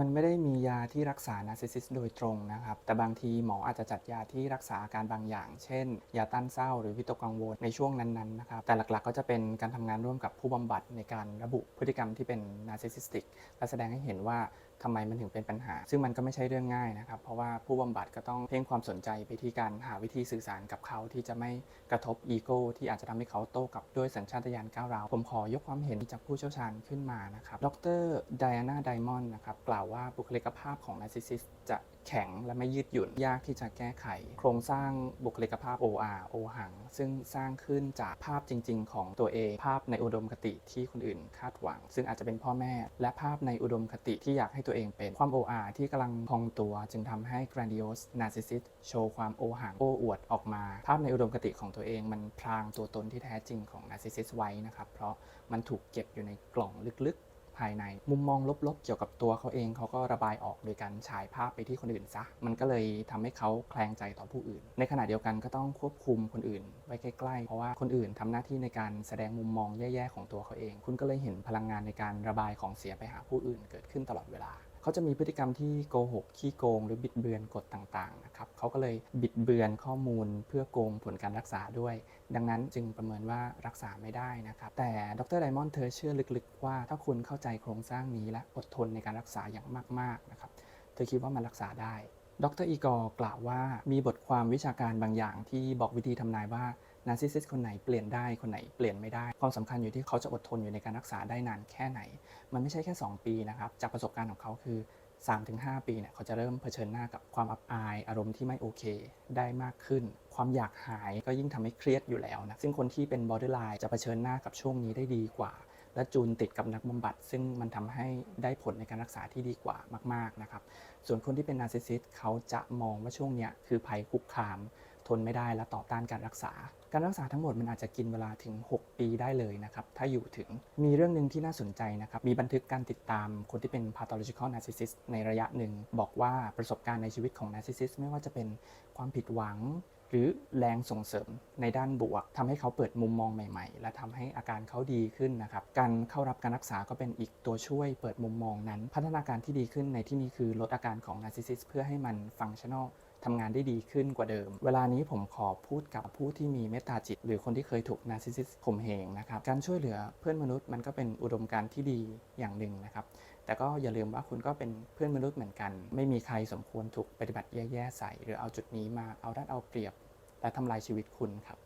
มันไม่ได้มียาที่รักษานาร์ซิสซิสโดยตรงนะครับ แต่บางทีหมออาจจะจัดยาที่รักษาอาการบางอย่าง เช่น ยาต้านเศร้าหรือวิตกกังวลในช่วงนั้นๆนะครับ แต่หลักๆก็จะเป็นการทำงานร่วมกับผู้บำบัดในการระบุพฤติกรรมที่เป็นนาร์ซิสซิสติก และแสดงให้เห็นว่าทำไมมันถึงเป็นปัญหา ซึ่งมันก็ไม่ใช่เรื่องง่ายนะครับ เพราะว่าผู้บำบัดก็ต้องเพ่งความสนใจไปที่การหาวิธีสื่อสารกับเขาที่จะไม่กระทบอีโก้ที่อาจจะทำให้เขาโต้กลับด้วยสัญชาตญาณก้าวร้าวผมขอยกความเห็นจากผู้เชี่ยวชาญขึ้นมานะครับ ดรไดอาน่าไดมอนด์นะครับกล่าวว่าบุคลิกภาพของนาร์ซิสซิสจะ แข็งและไม่ยืดหยุ่น ยากที่จะแก้ไข โครงสร้างบุคลิกภาพ OR โอหัง ซึ่งสร้างขึ้นจากภาพจริง ๆ ของตัวเอง ภาพในอุดมคติที่คนอื่นคาดหวัง ซึ่งอาจจะเป็นพ่อแม่ และภาพในอุดมคติที่อยากให้ตัวเองเป็นความ OR ที่กำลังพองตัว จึงทำให้ grandiose narcissist โชว์ความโอหังโอ้อวดออกมา ภาพในอุดมคติของตัวเองมันพรางตัวตนที่แท้จริงของ narcissist ไว้นะครับเพราะมันถูกเก็บอยู่ในกล่องลึกๆ ภายใน มุมมองลบๆ เกี่ยวกับตัวเขาเองเขาก็ระบายออกโดยการฉายภาพไปที่คนอื่นซะ มันก็เลยทำให้เขาแคลงใจต่อผู้อื่น ในขณะเดียวกันก็ต้องควบคุมคนอื่นไว้ใกล้ๆ เพราะว่าคนอื่นทำหน้าที่ในการแสดงมุมมองแย่ๆของตัวเขาเอง คุณก็เลยเห็นพลังงานในการระบายของเสียไปหาผู้อื่นเกิดขึ้นตลอดเวลา เขาจะมีพฤติกรรมที่โกหกขี้โกง หรือบิดเบือนกฎต่างๆนะครับเขาก็เลยบิดเบือนข้อมูลเพื่อโกงผลการรักษาด้วย ดังนั้นจึงประเมินว่ารักษาไม่ได้นะครับ แต่ดรไดมอนด์เธอเชื่อลึกๆ ว่าถ้าคุณเข้าใจโครงสร้างนี้และอดทนในการรักษาอย่างมากๆนะครับเธอคิดว่ามันรักษาได้ ดรอีกอร์กล่าวว่ามีบทความวิชาการบางอย่างที่บอกวิธีทำนายว่า นาร์ซิสซิสคนไหนเปลี่ยนได้คนไหนเปลี่ยนไม่ได้ ความสำคัญอยู่ที่เขาจะอดทนอยู่ในการรักษาได้นานแค่ไหน มันไม่ใช่แค่ 2 ปีนะครับ จากประสบการณ์ของเขาคือ 3-5 ปีเนี่ยเขาจะเริ่มเผชิญหน้ากับความอับอาย อารมณ์ที่ไม่โอเค ได้มากขึ้น ความอยากหายก็ยิ่งทำให้เครียดอยู่แล้วนะซึ่งคนที่เป็น borderline จะเผชิญหน้ากับช่วงนี้ได้ดีกว่าและจูนติดกับนักบำบัด ซึ่งมันทำให้ได้ผลในการรักษาที่ดีกว่ามาก ๆ นะครับ ส่วนคนที่เป็นนาร์ซิสซิสเขาจะมองว่าช่วงเนี้ยคือภัยคุกคาม ทนไม่ได้และต่อต้านการรักษา การรักษาทั้งหมดมันอาจจะกินเวลาถึง 6 ปีได้เลยนะครับ ถ้าอยู่ถึงมีเรื่องหนึ่งที่น่าสนใจนะครับ มีบันทึกการติดตามคนที่เป็น pathological narcissist ในระยะหนึ่ง บอกว่าประสบการณ์ในชีวิตของ narcissist ไม่ว่าจะเป็นความผิดหวัง หรือแรงส่งเสริมในด้านบวกทำให้เขาเปิดมุมมองใหม่ ๆ และทำให้อาการเขาดีขึ้นนะครับ การเข้ารับการรักษาก็เป็นอีกตัวช่วยเปิดมุมมองนั้น พัฒนาการที่ดีขึ้นในที่นี้คือลดอาการของ narcissist เพื่อให้มัน functional ทำงานได้ดีขึ้นกว่าเดิม เวลานี้ผมขอพูดกับผู้ที่มีเมตตาจิต หรือคนที่เคยถูกนาร์ซิสซิสข่มเหงนะครับ การช่วยเหลือเพื่อนมนุษย์มันก็เป็นอุดมการณ์ที่ดีอย่างหนึ่งนะครับ แต่ก็อย่าลืมว่าคุณก็เป็นเพื่อนมนุษย์เหมือนกัน ไม่มีใครสมควรถูกปฏิบัติแย่ๆใส่ หรือเอาจุดนี้มาเอาด้านเอาเปรียบ และทำลายชีวิตคุณครับ